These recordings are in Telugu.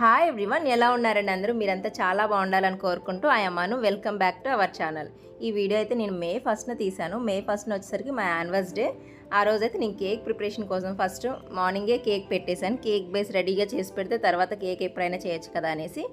హాయ్ ఎవ్రీవన్ ఎలా ఉన్నారండి అందరూ? మీరంతా చాలా బాగుండాలని కోరుకుంటూ ఐ అమ్మాను welcome back to our channel ఈ వీడియో అయితే నేను మే ఫస్ట్న తీశాను. మే ఫస్ట్న వచ్చేసరికి మా యాన్వర్స్ డే ఆ రోజైతే నేను కేక్ ప్రిపరేషన్ కోసం ఫస్ట్ మార్నింగే కేక్ పెట్టేశాను. కేక్ బేస్ రెడీగా చేసి పెడితే తర్వాత కేక్ ఎప్పుడైనా చేయొచ్చు కదా అనేసి.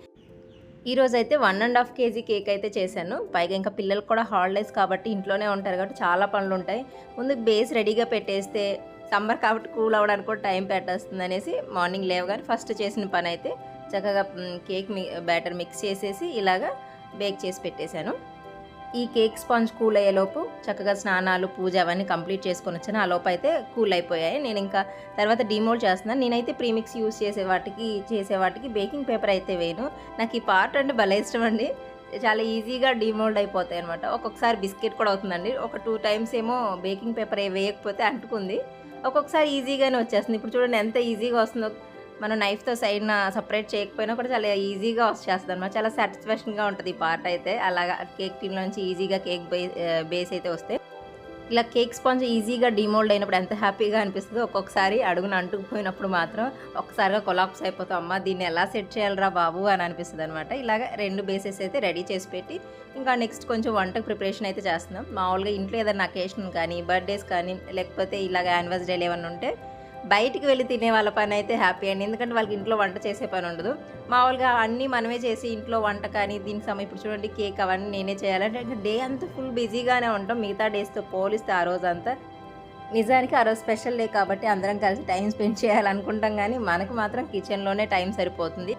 ఈ రోజు అయితే one and half K G cake అయితే చేశాను. పైగా ఇంకా పిల్లలకు కూడా హాలిడేస్ కాబట్టి ఇంట్లోనే ఉంటారు కాబట్టి చాలా పనులు ఉంటాయి. ముందు బేస్ రెడీగా పెట్టేస్తే సమ్మర్ కాబట్టి కూల్ అవ్వడానికి కూడా టైం పెట్టేస్తుంది అనేసి మార్నింగ్ లేవగానే ఫస్ట్ చేసిన పని అయితే చక్కగా కేక్ బ్యాటర్ మిక్స్ చేసేసి ఇలాగా బేక్ చేసి పెట్టేశాను. ఈ కేక్ స్పాంజ్ కూల్ అయ్యేలోపు చక్కగా స్నానాలు పూజ అవన్నీ కంప్లీట్ చేసుకొని వచ్చాను. ఆ లోపు అయితే కూల్ అయిపోయాయి. నేను ఇంకా తర్వాత డిమోల్డ్ చేస్తున్నాను. నేనైతే ప్రీమిక్స్ యూస్ చేసే వాటికి చేసే వాటికి బేకింగ్ పేపర్ అయితే వేయను. నాకు ఈ పార్ట్ అంటే భలే ఇష్టం అండి. చాలా ఈజీగా డిమోల్డ్ అయిపోతాయి అనమాట ఒక్కొక్కసారి బిస్కెట్ కూడా అవుతుందండి. ఒక టూ టైమ్స్ ఏమో బేకింగ్ పేపర్ వేయకపోతే అంటుకుంది. ఒక్కొక్కసారి ఈజీగానే వచ్చేస్తుంది. ఇప్పుడు చూడండి ఎంత ఈజీగా వస్తుందో. మనం నైఫ్తో సైడ్న సపరేట్ చేయకపోయినా కూడా చాలా ఈజీగా వచ్చేస్తుంది అనమాట చాలా సాటిస్ఫాక్షన్గా ఉంటుంది ఈ పార్ట్ అయితే. అలాగా కేక్ టీన్ నుంచి ఈజీగా కేక్ బేస్ అయితే వస్తే. ఇలా కేక్ స్పాంజ్ ఈజీగా డిమోల్డ్ అయినప్పుడు ఎంత హ్యాపీగా అనిపిస్తుందో ఒక్కొక్కసారి అడుగున అంటుకుపోయినప్పుడు మాత్రం ఒక్కసారిగా కొలాప్స్ అయిపోతాం. అమ్మ దీన్ని ఎలా సెట్ చేయాలరా బాబు అని అనిపిస్తుంది అనమాట ఇలాగ రెండు బేసెస్ అయితే రెడీ చేసి పెట్టి ఇంకా నెక్స్ట్ కొంచెం వంటకు ప్రిపరేషన్ అయితే చేస్తున్నాం. మామూలుగా ఇంట్లో ఏదైనా అకేషన్ కానీ బర్త్డేస్ కానీ లేకపోతే ఇలాగ యానివర్సరీ ఏమైనా ఉంటే బయటికి వెళ్ళి తినే వాళ్ళ పని అయితే హ్యాపీ అండి. ఎందుకంటే వాళ్ళకి ఇంట్లో వంట చేసే పని ఉండదు. మామూలుగా అన్నీ మనమే చేసి ఇంట్లో వంట కానీ దీని సమయం ఇప్పుడు చూడండి కేక్ అవన్నీ నేనే చేయాలంటే డే అంతా ఫుల్ బిజీగానే ఉంటాం. మిగతా డేస్తో పోలిస్తే ఆ రోజు అంతా నిజానికి ఆ రోజు స్పెషల్ డే కాబట్టి అందరం కలిసి టైం స్పెండ్ చేయాలనుకుంటాం కానీ మనకు మాత్రం కిచెన్లోనే టైం సరిపోతుంది.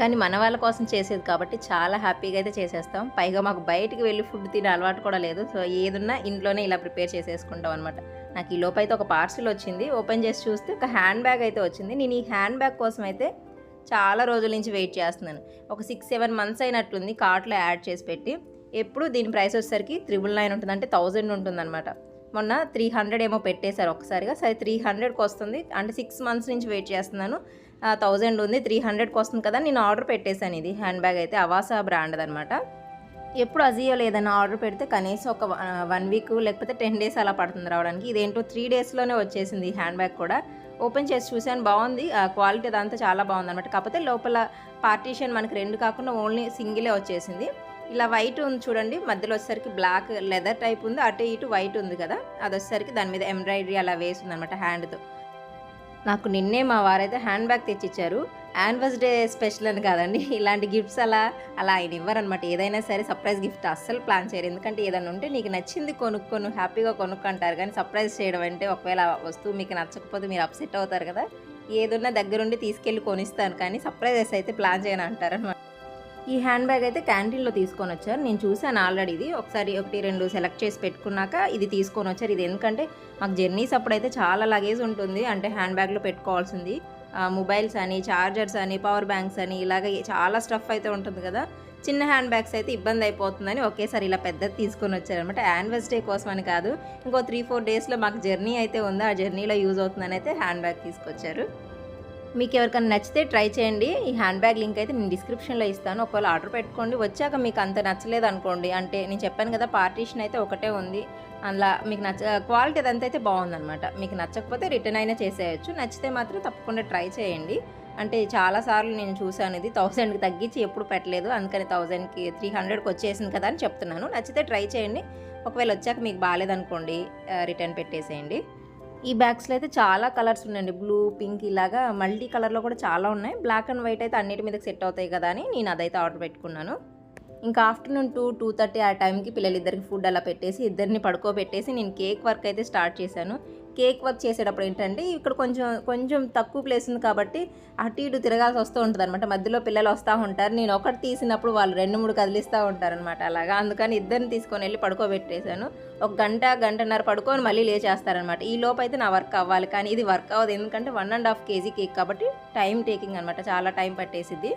కానీ మన వాళ్ళ కోసం చేసేది కాబట్టి చాలా హ్యాపీగా అయితే చేసేస్తాం. పైగా మాకు బయటికి వెళ్ళి ఫుడ్ తినే అలవాటు కూడా లేదు. సో ఏదున్నా ఇంట్లోనే ఇలా ప్రిపేర్ చేసేసుకుంటాం అనమాట నాకు ఈ లోపైతే ఒక పార్సిల్ వచ్చింది. ఓపెన్ చేసి చూస్తే ఒక హ్యాండ్ బ్యాగ్ అయితే వచ్చింది. నేను ఈ హ్యాండ్ బ్యాగ్ కోసం అయితే చాలా రోజుల నుంచి వెయిట్ చేస్తున్నాను. ఒక సిక్స్ సెవెన్ మంత్స్ అయినట్లుంది కార్ట్లో యాడ్ చేసి పెట్టి. ఎప్పుడు దీని ప్రైస్ వచ్చేసరికి త్రిబుల్ నైన్ ఉంటుంది అంటే థౌజండ్ ఉంటుందన్నమాట మొన్న త్రీ హండ్రెడ్ ఏమో పెట్టేశారు ఒక్కసారిగా. సరే త్రీ హండ్రెడ్కి వస్తుంది. అంటే సిక్స్ మంత్స్ నుంచి వెయిట్ చేస్తున్నాను. థౌజండ్ ఉంది త్రీ హండ్రెడ్కి వస్తుంది కదా నేను ఆర్డర్ పెట్టేశాను ఇది. హ్యాండ్ బ్యాగ్ అయితే అవాసా బ్రాండ్ అనమాట ఎప్పుడు అజియోలో ఏదైనా ఆర్డర్ పెడితే కనీసం ఒక వన్ వీక్ లేకపోతే టెన్ డేస్ అలా పడుతుంది రావడానికి. ఇదేంటో త్రీ డేస్లోనే వచ్చేసింది ఈ హ్యాండ్ బ్యాగ్ కూడా. ఓపెన్ చేసి చూశాను బాగుంది. క్వాలిటీ అదంతా చాలా బాగుంది అనమాట కాకపోతే లోపల పార్టీషన్ మనకి రెండు కాకుండా ఓన్లీ సింగిలే వచ్చేసింది. ఇలా వైట్ ఉంది చూడండి మధ్యలో వచ్చేసరికి బ్లాక్ లెదర్ టైప్ ఉంది అటు ఇటు వైట్ ఉంది కదా అది వచ్చేసరికి దాని మీద ఎంబ్రాయిడరీ అలా వేసింది అనమాట హ్యాండ్తో నాకు నిన్నే మా వారైతే హ్యాండ్ బ్యాగ్ తెచ్చిచ్చారు. యానివర్స్ డే స్పెషల్ అని కాదండి. ఇలాంటి గిఫ్ట్స్ అలా అలా ఆయన ఇవ్వరనమాట ఏదైనా సరే సర్ప్రైజ్ గిఫ్ట్ అస్సలు ప్లాన్ చేయరు. ఎందుకంటే ఏదైనా ఉంటే నీకు నచ్చింది కొనుక్కొను హ్యాపీగా కొనుక్కుంటారు. కానీ సర్ప్రైజ్ చేయడం అంటే ఒకవేళ వస్తువు మీకు నచ్చకపోతే మీరు అప్సెట్ అవుతారు కదా. ఏదున్నా దగ్గరుండి తీసుకెళ్ళి కొనిస్తాను. కానీ సర్ప్రైజెస్ అయితే ప్లాన్ చేయను అంటారనమాట ఈ హ్యాండ్ బ్యాగ్ అయితే క్యాంటీన్లో తీసుకొని వచ్చారు. నేను చూశాను ఆల్రెడీ ఇది. ఒకసారి ఒకటి రెండు సెలెక్ట్ చేసి పెట్టుకున్నాక ఇది తీసుకొని వచ్చారు. ఇది ఎందుకంటే మాకు జర్నీస్ అప్పుడైతే చాలా లగేజ్ ఉంటుంది. అంటే హ్యాండ్ బ్యాగ్లో పెట్టుకోవాల్సింది. మొబైల్స్ అని చార్జర్స్ అని పవర్ బ్యాంక్స్ అని ఇలాగ చాలా స్టఫ్ అయితే ఉంటుంది కదా. చిన్న హ్యాండ్ బ్యాగ్స్ అయితే ఇబ్బంది అయిపోతుందని ఒకేసారి ఇలా పెద్దది తీసుకొని వచ్చారనమాట యానివర్స్ డే కోసం అని కాదు. ఇంకో త్రీ ఫోర్ డేస్లో మాకు జర్నీ అయితే ఉంది. ఆ జర్నీలో యూజ్ అవుతుందని అయితే హ్యాండ్ బ్యాగ్ తీసుకొచ్చారు. మీకు ఎవరికైనా నచ్చితే ట్రై చేయండి. ఈ హ్యాండ్ బ్యాగ్ లింక్ అయితే నేను డిస్క్రిప్షన్లో ఇస్తాను. ఒకవేళ ఆర్డర్ పెట్టుకోండి. వచ్చాక మీకు అంత నచ్చలేదు అనుకోండి. అంటే నేను చెప్పాను కదా పార్టీషన్ అయితే ఒకటే ఉంది. అందులో మీకు నచ్చ క్వాలిటీ అదంతా అయితే బాగుందనమాట మీకు నచ్చకపోతే రిటర్న్ అయినా చేసేయచ్చు. నచ్చితే మాత్రం తప్పకుండా ట్రై చేయండి. అంటే చాలాసార్లు నేను చూశాను ఇది. థౌజండ్కి తగ్గించి ఎప్పుడు పెట్టలేదు. అందుకని థౌజండ్కి త్రీ హండ్రెడ్కి వచ్చేసింది కదా అని చెప్తున్నాను. నచ్చితే ట్రై చేయండి. ఒకవేళ వచ్చాక మీకు బాగాలేదనుకోండి రిటర్న్ పెట్టేసేయండి. ఈ బ్యాగ్స్లో అయితే చాలా కలర్స్ ఉన్నాయండి. బ్లూ పింక్ ఇలాగా మల్టీ కలర్లో కూడా చాలా ఉన్నాయి. బ్లాక్ అండ్ వైట్ అయితే అన్నిటి మీదకి సెట్ అవుతాయి కదా అని నేను అదైతే ఆర్డర్ పెట్టుకున్నాను. ఇంకా ఆఫ్టర్నూన్ టూ టూ థర్టీ ఆ టైంకి పిల్లలిద్దరికి ఫుడ్ అలా పెట్టేసి ఇద్దరిని పడుకోబెట్టేసి నేను కేక్ వర్క్ అయితే స్టార్ట్ చేశాను. కేక్ వర్క్ చేసేటప్పుడు ఏంటంటే ఇక్కడ కొంచెం కొంచెం తక్కువ ప్లేస్ ఉంది కాబట్టి అటు ఇటు తిరగాల్సి వస్తూ ఉంటుంది అనమాట మధ్యలో పిల్లలు వస్తూ ఉంటారు. నేను ఒకటి తీసినప్పుడు వాళ్ళు రెండు మూడు కదిలిస్తూ ఉంటారనమాట అలాగా. అందుకని ఇద్దరిని తీసుకొని వెళ్ళి పడుకోబెట్టేశాను. ఒక గంట గంటన్నర పడుకొని మళ్ళీ లేచేస్తారనమాట ఈ లోపు అయితే నా వర్క్ అవ్వాలి. కానీ ఇది వర్క్ అవ్వదు. ఎందుకంటే one and half K G cake కాబట్టి టైం టేకింగ్ అనమాట చాలా టైం పట్టేసిద్ది.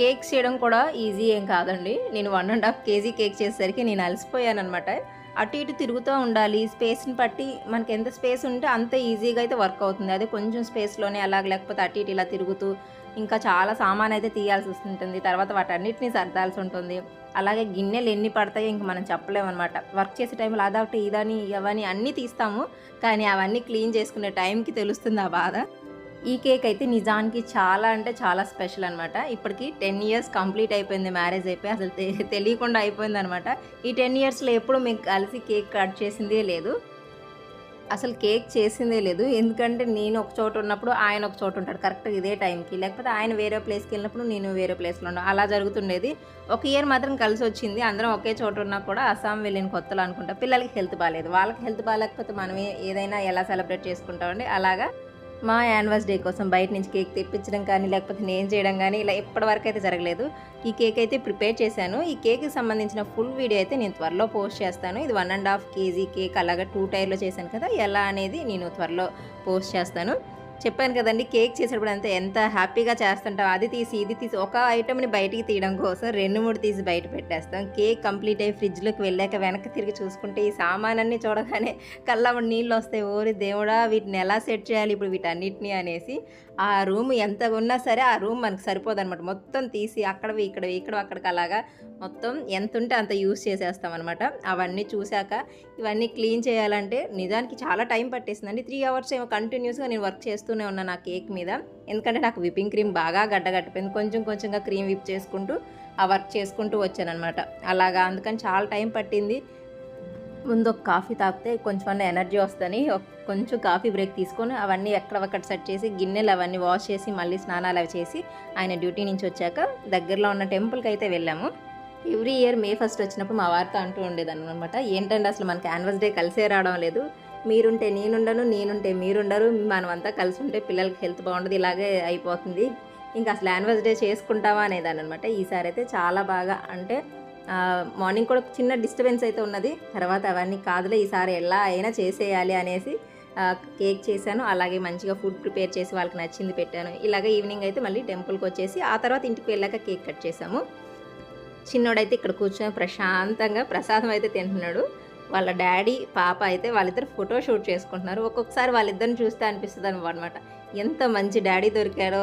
కేక్ చేయడం కూడా ఈజీ ఏం కాదండి. నేను one and half K G cake చేసేసరికి నేను అలసిపోయాను అనమాట అటు ఇటు తిరుగుతూ ఉండాలి. స్పేస్ని బట్టి మనకి ఎంత స్పేస్ ఉంటే అంత ఈజీగా అయితే వర్క్ అవుతుంది. అదే కొంచెం స్పేస్లోనే అలాగ లేకపోతే అటు ఇటు ఇలా తిరుగుతూ ఇంకా చాలా సామాన్ అయితే తీయాల్సి వస్తుంటుంది. తర్వాత వాటన్నిటిని సర్దాల్సి ఉంటుంది. అలాగే గిన్నెలు ఎన్ని పడతాయో ఇంక మనం చెప్పలేమన్నమాట. వర్క్ చేసే టైంలో అదొకటి ఇదని ఇవని అన్నీ తీస్తాము. కానీ అవన్నీ క్లీన్ చేసుకునే టైంకి తెలుస్తుంది ఆ బాధ. ఈ కేక్ అయితే నిజానికి చాలా అంటే చాలా స్పెషల్ అనమాట ఇప్పటికి టెన్ ఇయర్స్ కంప్లీట్ అయిపోయింది మ్యారేజ్ అయిపోయి అసలు తె- తెలియకుండా అయిపోయింది అనమాట ఈ టెన్ ఇయర్స్లో ఎప్పుడు మీకు కలిసి కేక్ కట్ చేసిందే లేదు. అసలు కేక్ చేసిందే లేదు. ఎందుకంటే నేను ఒక చోట ఉన్నప్పుడు ఆయన ఒక చోట ఉంటాడు కరెక్ట్గా ఇదే టైంకి. లేకపోతే ఆయన వేరే ప్లేస్కి వెళ్ళినప్పుడు నేను వేరే ప్లేస్లో ఉన్నాను. అలా జరుగుతుండేది. ఒక ఇయర్ మాత్రం కలిసి వచ్చింది. అందరం ఒకే చోట ఉన్నా కూడా అస్సాం వెళ్ళిన కొత్తలో అనుకుంటా పిల్లలకి హెల్త్ బాగాలేదు వాళ్ళకి హెల్త్ బాగాలేకపోతే మనం ఏదైనా ఎలా సెలబ్రేట్ చేసుకుంటామండి? అలాగా మా యానివర్స్ డే కోసం బయట నుంచి కేక్ తెప్పించడం కానీ లేకపోతే నేను చేయడం కానీ ఇలా ఇప్పటి వరకు అయితే జరగలేదు. ఈ కేక్ అయితే ప్రిపేర్ చేశాను. ఈ కేక్కి సంబంధించిన ఫుల్ వీడియో అయితే నేను త్వరలో పోస్ట్ చేస్తాను. ఇది one and half K G cake అలాగే టూ టైర్లో చేశాను కదా ఎలా అనేది నేను త్వరలో పోస్ట్ చేస్తాను. చెప్పాను కదండి కేక్ చేసేటప్పుడు అంత ఎంత హ్యాపీగా చేస్తుంటాం అది తీసి ఇది తీసి ఒక ఐటమ్ని బయటికి తీయడం కోసం రెండు మూడు తీసి బయట పెట్టేస్తాం. కేక్ కంప్లీట్ అయ్యి ఫ్రిడ్జ్లోకి వెళ్ళాక వెనక్కి తిరిగి చూసుకుంటే ఈ సామానన్నీ చూడగానే కళ్ళ నీళ్ళు వస్తాయి. ఓరి దేవుడా వీటిని ఎలా సెట్ చేయాలి ఇప్పుడు వీటన్నిటిని అనేసి ఆ రూమ్ ఎంత ఉన్నా సరే ఆ రూమ్ మనకు సరిపోదన్నమాట. మొత్తం తీసి అక్కడవి ఇక్కడ ఇక్కడ అక్కడికి అలాగా మొత్తం ఎంత ఉంటే అంత యూస్ చేసేస్తాం అనమాట అవన్నీ చూశాక ఇవన్నీ క్లీన్ చేయాలంటే నిజానికి చాలా టైం పట్టేసిందండి. త్రీ అవర్స్ ఏమో కంటిన్యూస్గా నేను వర్క్ చేస్తూనే ఉన్నాను ఆ కేక్ మీద. ఎందుకంటే నాకు విప్పింగ్ క్రీమ్ బాగా గడ్డగట్టిపోయింది. కొంచెం కొంచెంగా క్రీమ్ విప్ చేసుకుంటూ ఆ వర్క్ చేసుకుంటూ వచ్చానమాట అలాగా అందుకని చాలా టైం పట్టింది. ముందు ఒక కాఫీ తాగితే కొంచెం ఎనర్జీ వస్తుంది కొంచెం కాఫీ బ్రేక్ తీసుకొని అవన్నీ ఎక్కడొక్కడ సెట్ చేసి గిన్నెలు అవన్నీ వాష్ చేసి మళ్ళీ స్నానాలు అవి చేసి ఆయన డ్యూటీ నుంచి వచ్చాక దగ్గరలో ఉన్న టెంపుల్కి అయితే వెళ్ళాము. ఎవ్రీ ఇయర్ మే ఫస్ట్ వచ్చినప్పుడు మా వారితో అంటూ ఉండేది అనమాట ఏంటంటే అసలు మనకి యాన్వల్స్ డే కలిసే రావడం లేదు. మీరుంటే నేనుండను నేనుంటే మీరుండరు. మనమంతా కలిసి ఉంటే పిల్లలకి హెల్త్ బాగుండదు ఇలాగే అయిపోతుంది. ఇంకా అసలు యానివర్స్ డే చేసుకుంటావా అనేదాన్ని అనమాట ఈసారి అయితే చాలా బాగా అంటే మార్నింగ్ కూడా చిన్న డిస్టర్బెన్స్ అయితే ఉన్నది. తర్వాత అవన్నీ కాదులే ఈసారి ఎలా అయినా చేసేయాలి అనేసి కేక్ చేశాను. అలాగే మంచిగా ఫుడ్ ప్రిపేర్ చేసి వాళ్ళకి నచ్చింది పెట్టాను. ఇలాగ ఈవినింగ్ అయితే మళ్ళీ టెంపుల్కి వచ్చేసి ఆ తర్వాత ఇంటికి వెళ్ళాక కేక్ కట్ చేసాము చిన్నోడైతే ఇక్కడ కూర్చొని ప్రశాంతంగా ప్రసాదం అయితే తింటున్నాడు. వాళ్ళ డాడీ పాప అయితే వాళ్ళిద్దరు ఫోటో షూట్ చేసుకుంటున్నారు. ఒక్కొక్కసారి వాళ్ళిద్దరిని చూస్తే అనిపిస్తుంది అనమాట ఎంత మంచి డాడీ దొరికాడో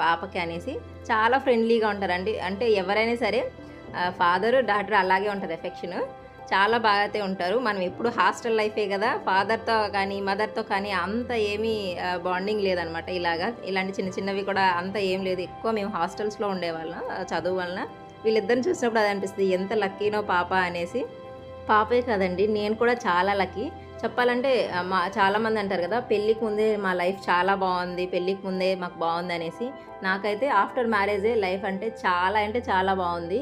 పాపకి అనేసి. చాలా ఫ్రెండ్లీగా ఉంటారండి. అంటే ఎవరైనా సరే ఫాదరు డాటర్ అలాగే ఉంటుంది ఎఫెక్షన్. చాలా బాగా అయితే ఉంటారు. మనం ఎప్పుడు హాస్టల్ లైఫే కదా. ఫాదర్తో కానీ మదర్తో కానీ అంత ఏమీ బాండింగ్ లేదనమాట ఇలాగా. ఇలాంటి చిన్న చిన్నవి కూడా అంత ఏం లేదు. ఎక్కువ మేము హాస్టల్స్లో ఉండేవాళ్ళం ఆ, చదువు వలన. వీళ్ళిద్దరిని చూసినప్పుడు అది అనిపిస్తుంది ఎంత లక్కీనో పాప అనేసి. పాపే కదండి. నేను కూడా చాలా లక్కీ. చెప్పాలంటే మా చాలామంది అంటారు కదా పెళ్ళికి ముందే మా లైఫ్ చాలా బాగుంది పెళ్ళికి ముందే మాకు బాగుంది అనేసి. నాకైతే ఆఫ్టర్ మ్యారేజే లైఫ్ అంటే చాలా అంటే చాలా బాగుంది.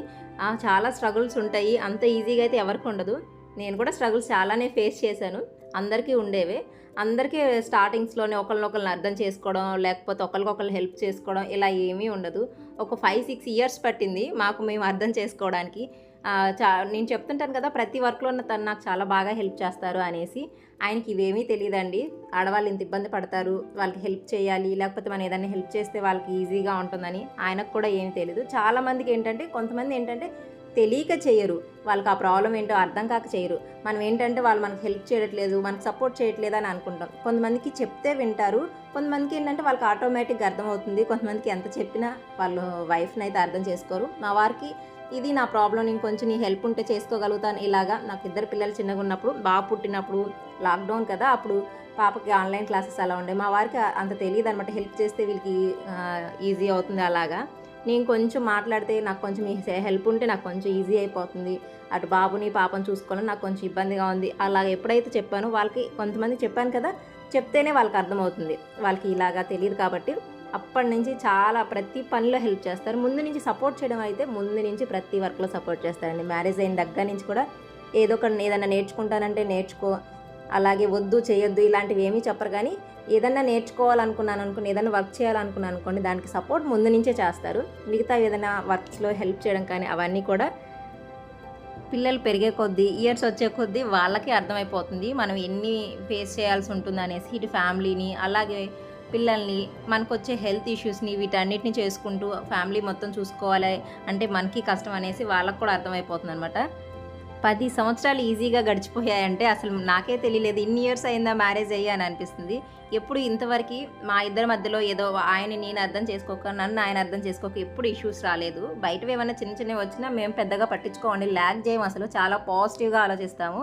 చాలా స్ట్రగుల్స్ ఉంటాయి. అంత ఈజీగా అయితే ఎవరికి ఉండదు. నేను కూడా స్ట్రగుల్స్ చాలానే ఫేస్ చేశాను. అందరికీ ఉండేవే. అందరికీ స్టార్టింగ్స్లోనే ఒకరినొకరిని అర్థం చేసుకోవడం లేకపోతే ఒకరికొకరు హెల్ప్ చేసుకోవడం ఇలా ఏమీ ఉండదు. ఒక ఫైవ్ సిక్స్ ఇయర్స్ పట్టింది మాకు మేము అర్థం చేసుకోవడానికి. చా నేను చెప్తుంటాను కదా ప్రతి వర్క్లో తను నాకు చాలా బాగా హెల్ప్ చేస్తారు అనేసి. ఆయనకి ఇవేమీ తెలియదండి ఆడవాళ్ళు ఇంత ఇబ్బంది పడతారు వాళ్ళకి హెల్ప్ చేయాలి లేకపోతే మనం ఏదైనా హెల్ప్ చేస్తే వాళ్ళకి ఈజీగా ఉంటుందని ఆయనకు కూడా ఏమీ తెలియదు చాలామందికి ఏంటంటే కొంతమంది ఏంటంటే తెలియక చేయరు. వాళ్ళకి ఆ ప్రాబ్లం ఏంటో అర్థం కాక చేయరు. మనం ఏంటంటే వాళ్ళు మనకు హెల్ప్ చేయట్లేదు మనకు సపోర్ట్ చేయట్లేదు అని అనుకుంటాం. కొంతమందికి చెప్తే వింటారు. కొంతమందికి ఏంటంటే వాళ్ళకి ఆటోమేటిక్గా అర్థమవుతుంది. కొంతమందికి ఎంత చెప్పినా వాళ్ళు వైఫ్ని అయితే అర్థం చేసుకోరు. మా వారికి ఇది నా ప్రాబ్లం నేను కొంచెం నీ హెల్ప్ ఉంటే చేసుకోగలుగుతాను. ఇలాగా నాకు ఇద్దరు పిల్లలు చిన్నగా ఉన్నప్పుడు బాగా పుట్టినప్పుడు లాక్డౌన్ కదా అప్పుడు పాపకి ఆన్లైన్ క్లాసెస్ అలా ఉండే. మా వారికి అంత తెలియదు అనమాట హెల్ప్ చేస్తే వీళ్ళకి ఈజీ అవుతుంది అలాగా. నేను కొంచెం మాట్లాడితే నాకు కొంచెం మీ హెల్ప్ ఉంటే నాకు కొంచెం ఈజీ అయిపోతుంది. అటు బాబుని పాపని చూసుకోవడం నాకు కొంచెం ఇబ్బందిగా ఉంది. అలాగ ఎప్పుడైతే చెప్పానో వాళ్ళకి కొంతమంది చెప్పాను కదా చెప్తేనే వాళ్ళకి అర్థమవుతుంది. వాళ్ళకి ఇలాగా తెలియదు కాబట్టి అప్పటి నుంచి చాలా ప్రతి పనిలో హెల్ప్ చేస్తారు. ముందు నుంచి సపోర్ట్ చేయడం అయితే ముందు నుంచి ప్రతి వర్క్లో సపోర్ట్ చేస్తారండి. మ్యారేజ్ అయిన దగ్గర నుంచి కూడా ఏదో ఒక ఏదైనా నేర్చుకుంటానంటే నేర్చుకో అలాగే వద్దు చేయొద్దు ఇలాంటివి ఏమీ చెప్పరు. కానీ ఏదన్నా నేర్చుకోవాలనుకున్నాను అనుకుని ఏదైనా వర్క్ చేయాలనుకున్నాను అనుకోండి దానికి సపోర్ట్ ముందు నుంచే చేస్తారు. మిగతా ఏదైనా వర్క్స్లో హెల్ప్ చేయడం కానీ అవన్నీ కూడా పిల్లలు పెరిగే కొద్దీ ఇయర్స్ వచ్చే కొద్దీ వాళ్ళకి అర్థమైపోతుంది. మనం ఎన్ని ఫేస్ చేయాల్సి ఉంటుంది అనేసి ఇటు ఫ్యామిలీని అలాగే పిల్లల్ని మనకు వచ్చే హెల్త్ ఇష్యూస్ని వీటన్నిటిని చేసుకుంటూ ఫ్యామిలీ మొత్తం చూసుకోవాలి అంటే మనకి కష్టం అనేసి వాళ్ళకు కూడా అర్థమైపోతుంది అనమాట పది సంవత్సరాలు ఈజీగా గడిచిపోయాయంటే అసలు నాకే తెలియలేదు. ఇన్ని ఇయర్స్ అయిందా మ్యారేజ్ అయ్యి అని అనిపిస్తుంది. ఎప్పుడు ఇంతవరకు మా ఇద్దరి మధ్యలో ఏదో ఆయన నేను అర్థం చేసుకోక నన్ను ఆయన అర్థం చేసుకోక ఎప్పుడు ఇష్యూస్ రాలేదు. బయటవి ఏమైనా చిన్న చిన్నవి వచ్చినా మేము పెద్దగా పట్టించుకోండి ల్యాగ్ చేయం అసలు. చాలా పాజిటివ్గా ఆలోచిస్తాము.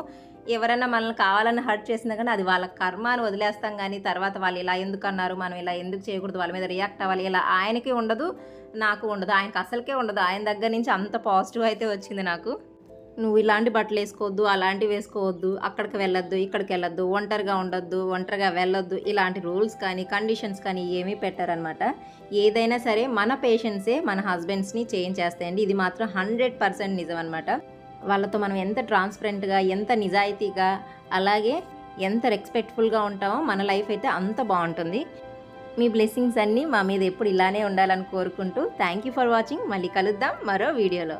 ఎవరైనా మనల్ని కావాలని హర్ట్ చేసినా కానీ అది వాళ్ళ కర్మ అని వదిలేస్తాం కానీ తర్వాత వాళ్ళు ఇలా ఎందుకు అన్నారు మనం ఇలా ఎందుకు చేయకూడదు వాళ్ళ మీద రియాక్ట్ అవ్వాలి ఇలా ఆయనకి ఉండదు నాకు ఉండదు ఆయనకి అసలుకే ఉండదు ఆయన దగ్గర నుంచి అంత పాజిటివ్ అయితే వచ్చింది నాకు. నువ్వు ఇలాంటి బట్టలు వేసుకోవద్దు అలాంటివి వేసుకోవద్దు అక్కడికి వెళ్ళొద్దు ఇక్కడికి వెళ్ళొద్దు ఒంటరిగా ఉండొద్దు ఒంటరిగా వెళ్ళొద్దు ఇలాంటి రూల్స్ కానీ కండిషన్స్ కానీ ఏమీ పెట్టారనమాట ఏదైనా సరే మన పేషెంట్సే మన హస్బెండ్స్ని చేంజ్ చేస్తాయండి. ఇది మాత్రం హండ్రెడ్ పర్సెంట్ నిజం అనమాట వాళ్ళతో మనం ఎంత ట్రాన్స్పరెంట్గా ఎంత నిజాయితీగా అలాగే ఎంత రెస్పెక్ట్ఫుల్గా ఉంటామో మన లైఫ్ అయితే అంత బాగుంటుంది. మీ బ్లెస్సింగ్స్ అన్నీ మా మీద ఎప్పుడు ఇలానే ఉండాలని కోరుకుంటూ థ్యాంక్ యూ ఫర్ వాచింగ్ మళ్ళీ కలుద్దాం మరో వీడియోలో